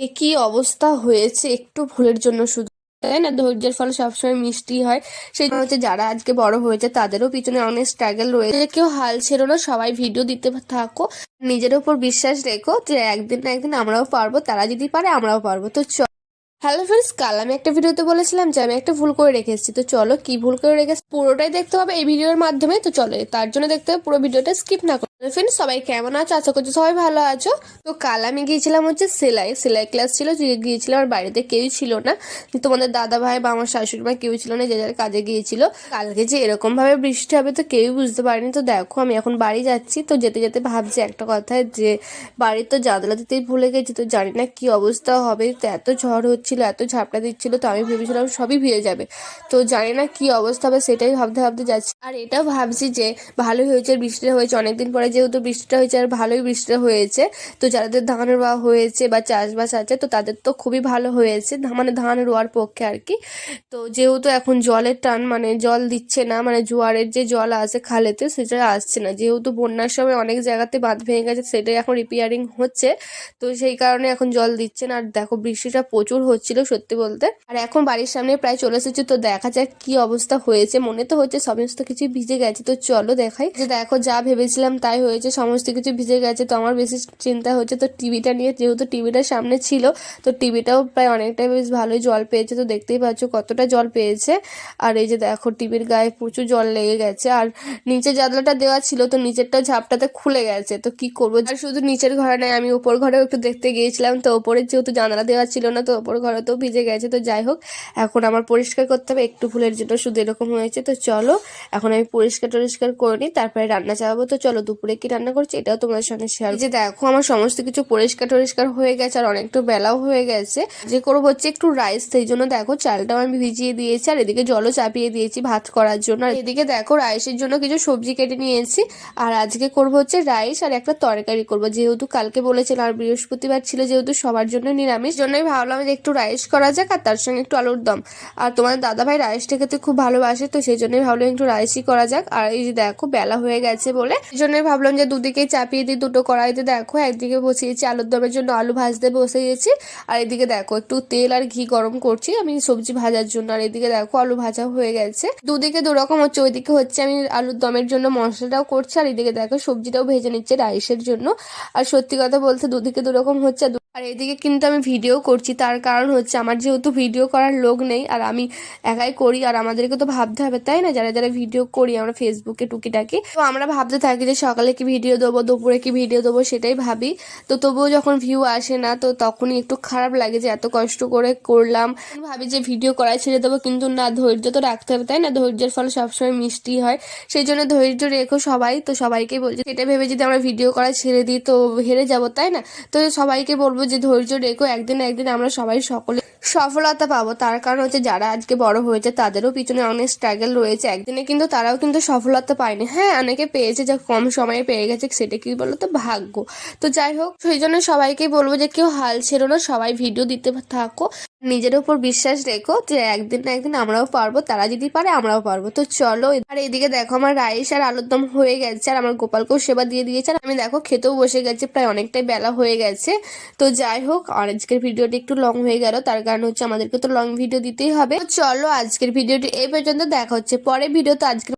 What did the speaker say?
এ কি অবস্থা হয়েছে? একটু ভুলের জন্য শুধু। তাই না? ধৈর্যের ফল সবসময় মিষ্টি হয়। সেই জন্য হচ্ছে যারা আজকে বড় হয়েছে, তাদেরও পিছনে অনেক স্ট্রাগল রয়েছে। কেউ হাল ছেড়ো না, সবাই ভিডিও দিতে থাকো। নিজের উপর বিশ্বাস রেখো যে একদিন না একদিন আমরাও পারব, তারা যদি পারে আমরাও পারব। তো হ্যালো ফ্রেন্ডস কাল আমি একটা ভিডিওতে বলেছিলাম যে আমি একটা ভুল করে রেখেছি তো চলো কি ভুল করে রেখেছি পুরোটাই দেখতে হবে এই ভিডিওর মাধ্যমে। তো চলো, তার জন্য দেখতে হবে পুরো ভিডিওটা স্কিপ না করো। ফ্রেন্ডস সবাই কেমন আছো? আশা করছি সবাই ভালো আছো। তো কাল আমি গিয়েছিলাম হচ্ছে সেলাই। সেলাই ক্লাস ছিল গিয়েছিলাম আর বাড়িতে কেউই ছিল না। তোমাদের দাদা ভাই বা আমার শাশুড়ি মা কেউ ছিল না, যে যার কাজে গিয়েছিল। কালকে যে এরকমভাবে বৃষ্টি হবে তো কেউই বুঝতে পারিনি। তো দেখো, আমি এখন বাড়ি যাচ্ছি। তো যেতে যেতে ভাবছি একটা কথা যে, বাড়ির তো জাদলা দিতেই ভুলে গেছি, তো জানি না কি অবস্থা হবে। তো এত ঝড় হচ্ছিল এত ঝাপটা দিচ্ছিল, তো আমি ভেবেছিলাম সবই ভিজে যাবে। তো জানি না কি অবস্থা হবে, সেটাই ভাবতে ভাবতে যাচ্ছি। আর এটাও ভাবছি যে, ভালোই হয়েছে, বৃষ্টিটা হয়েছে। অনেকদিন পরে যেহেতু বৃষ্টিটা হয়েছে, আর ভালোই বৃষ্টিটা হয়েছে, তো যাদের ধান রোয়া হয়েছে বা চাষবাস আছে, তো তাদের তো খুবই ভালো হয়েছে মানে ধান রোয়ার পক্ষে আর কি। তো যেহেতু এখন জলের টান মানে জল দিচ্ছে না মানে জোয়ারের যে জল আসে খালেতে, সেটা আসছে না। যেহেতু বন্যার সময় অনেক জায়গাতে বাঁধ ভেঙে গেছে, সেটাই এখন রিপেয়ারিং হচ্ছে, তো সেই কারণে এখন জল দিচ্ছে না। আর দেখো, বৃষ্টিটা প্রচুর হচ্ছিল সত্যি বলতে। আর এখন বাড়ির সামনে প্রায় চলে এসেছে, তো দেখা যাক কি অবস্থা হয়েছে। মনে তো হচ্ছে সমস্ত কিছু ভিজে গেছে, তো চলো দেখাই। যে দেখো, যা ভেবেছিলাম তাই হয়েছে, সমস্ত কিছু ভিজে গেছে। তো আমার বেশি চিন্তা হচ্ছে, তো টিভিটা নিয়ে যেহেতু টিভিটা সামনে ছিল, তো টিভিটাও প্রায় অনেকটাই বেশ ভালোই জল পেয়েছে। তো দেখতেই পাচ্ছ কতটা জল পেয়েছে। আর এই যে দেখো, টিভির গায়ে প্রচুর জল লেগে গেছে। আর নিচে জানলাটা দেওয়া ছিল, তো নিচেরটা ঝাপটাতে খুলে গেছে। তো কি করব? শুধু নিচের ঘরে নয়, আমি উপর ঘরেও একটু দেখতে গিয়েছিলাম। তো ওপরে যেহেতু জানালা দেওয়া ছিল না, তো ওপর ঘরে তো ভিজে গেছে তো যাই হোক এখন আমার পরিষ্কার করতে হবে। একটু ভুলের জন্য শুধু এরকম হয়েছে তো চলো এখন আমি পরিষ্কার টরিষ্কার করে নিই তারপরে রান্না চাপাবো তো চলো দুপুরে কি রান্না করছি এটাও তোমাদের সঙ্গে শেয়ার যে দেখো আমার সমস্ত কিছু পরিষ্কার টরিষ্কার হয়ে গেছে আর অনেকটা বেলাও হয়ে গেছে। যে করব হচ্ছে একটু রাইস সেই জন্য দেখো চালটাও আমি ভিজিয়ে দিয়েছি আর এদিকে জলও চাপিয়ে দিয়েছি ভাত করার জন্য। আর এদিকে দেখো রাইসের জন্য কিছু সবজি কেটে নিয়েছি আর আজকে করব হচ্ছে রাইস আর একটা তরকারি করব। যেহেতু কালকে বলেছিলাম আর বৃহস্পতিবার ছিল যেহেতু সবার জন্য নিরামিষ জন্যই ভাবলাম যে একটু রাইস করা যাক আর তার সঙ্গে একটু আলুর দম। আর তোমার দাদা ভাই রাইসটা খেতে খুব ভালোবাসে, তো সেই জন্যই ভাবলাম একটু রাইসই করা যাক। আর এই যে দেখো, বেলা হয়ে গেছে বলে সেই জন্যই ভাবলাম যে দুদিকেই চাপিয়ে দিই, দুটো কড়াইতে দেখো, একদিকে বসিয়েছি আলুর দমের জন্য আলু ভাজতে বসিয়েছি, আর এদিকে দেখো একটু তেল আর ঘি গরম করছি আমি সবজি ভাজার জন্য। আর এদিকে দেখো আলু ভাজা হয়ে গেছে। দুদিকে দুরকম হচ্ছে, ওইদিকে হচ্ছে আমি আলুর দমের জন্য মশলাটাও করছি, আর এদিকে দেখো সবজিটাও ভেজে নিচ্ছে রাইসের জন্য। আর সত্যি কথা বলতে দুদিকে দুরকম হচ্ছে আর এদিকে কিন্তু আমি ভিডিও করছি, তার কারণ হচ্ছে আমার যেহেতু ভিডিও করার লোক নেই আর আমি একাই করি আর আমাদেরকে তো ভাবতে হবে, তাই না? যারা যারা ভিডিও করি আমরা ফেসবুকে টুকিটাকি। তো আমরা ভাবতে থাকি যে সকালে কি ভিডিও দেবো, দুপুরে কি ভিডিও দেবো সেটাই ভাবি। তো তবুও যখন ভিউ আসে না, তো তখনই একটু খারাপ লাগে যে এত কষ্ট করে করলাম। ভাবি যে ভিডিও করাই ছেড়ে দেবো, কিন্তু না, ধৈর্য তো রাখতে হবে, তাই না? ধৈর্যের ফল সবসময় মিষ্টি হয়। সেই জন্য ধৈর্য রেখো সবাই। তো সবাইকে বলছে, এটা ভেবে যদি আমরা ভিডিও করা ছেড়ে দিই, তো হেরে যাব, তাই না? তো সবাইকে বলব যে ধৈর্য রেখো, একদিন একদিন আমরা সবাই সকলে সফলতা পাবো। তার কারণ হচ্ছে যারা আজকে বড় হয়েছে, তাদেরও পিছনে অনেক স্ট্রাগল রয়েছে। একদিনে কিন্তু তারাও কিন্তু সফলতা পায়নি। হ্যাঁ অনেকে পেয়েছে যা কম সময়ে পেয়ে গেছে, সেটা কি বলতো? ভাগ্য। তো যাই হোক, সেই জন্য সবাইকে বলব যে কেউ হাল ছেড়ো না, সবাই ভিডিও দিতে থাকো। নিজের উপর বিশ্বাস রেখো যে একদিন না একদিন আমরাও পারব, তারা যদি পারে আমরাও পারব। তো চলো আর এদিকে দেখো আমার রাইস আর আলুর দম হয়ে গেছে আর আমার গোপালকেও সেবা দিয়ে দিয়েছে। আর আমি দেখো খেতেও বসে গেছে, প্রায় অনেকটাই বেলা হয়ে গেছে। তো যাই হোক আর আজকের ভিডিওটি একটু লং হয়ে গেল, তার কারণ হচ্ছে আমাদেরকে তো লং ভিডিও দিতেই হবে। চলো, আজকের ভিডিওটি এই পর্যন্ত দেখা হচ্ছে পরে ভিডিও তো আজকের